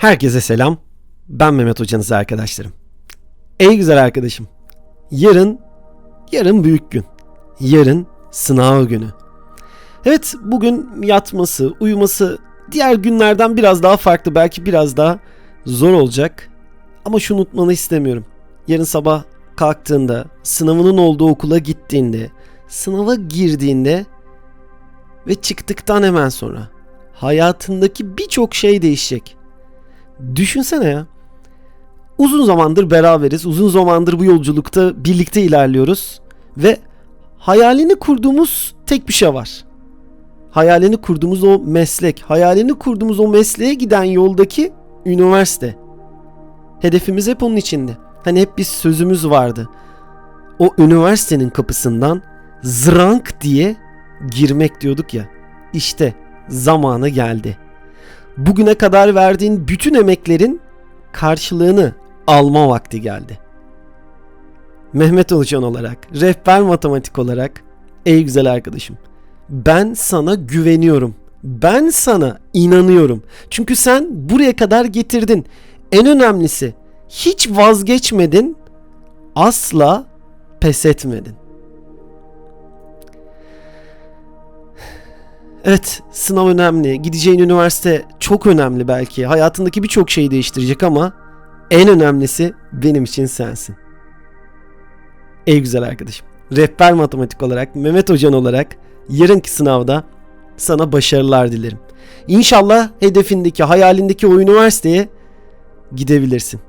Herkese selam. Ben Mehmet hocanız arkadaşlarım. Ey güzel arkadaşım. Yarın, yarın büyük gün. Yarın sınav günü. Evet bugün yatması, uyuması diğer günlerden biraz daha farklı. Belki biraz daha zor olacak. Ama şunu unutmanı istemiyorum. Yarın sabah kalktığında, sınavının olduğu okula gittiğinde, sınava girdiğinde ve çıktıktan hemen sonra hayatındaki birçok şey değişecek. Düşünsene ya. Uzun zamandır beraberiz. Uzun zamandır bu yolculukta birlikte ilerliyoruz ve hayalini kurduğumuz tek bir şey var. Hayalini kurduğumuz o meslek, hayalini kurduğumuz o mesleğe giden yoldaki üniversite. Hedefimiz hep onun içinde. Hani hep bir sözümüz vardı. O üniversitenin kapısından zrank diye girmek diyorduk ya. İşte zamanı geldi. Bugüne kadar verdiğin bütün emeklerin karşılığını alma vakti geldi. Mehmet Ulucan olarak, rehber matematik olarak, ey güzel arkadaşım, ben sana güveniyorum. Ben sana inanıyorum. Çünkü sen buraya kadar getirdin. En önemlisi hiç vazgeçmedin, asla pes etmedin. Evet, sınav önemli. Gideceğin üniversite çok önemli belki. Hayatındaki birçok şeyi değiştirecek ama en önemlisi benim için sensin. Ey güzel arkadaşım. Rehber matematik olarak, Mehmet Hocan olarak yarınki sınavda sana başarılar dilerim. İnşallah hedefindeki, hayalindeki o üniversiteye gidebilirsin.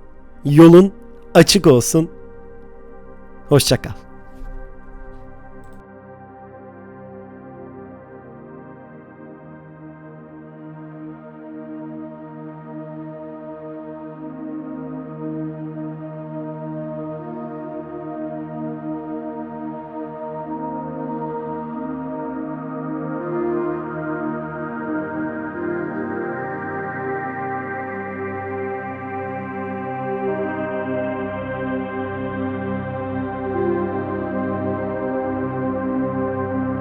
Yolun açık olsun. Hoşçakal.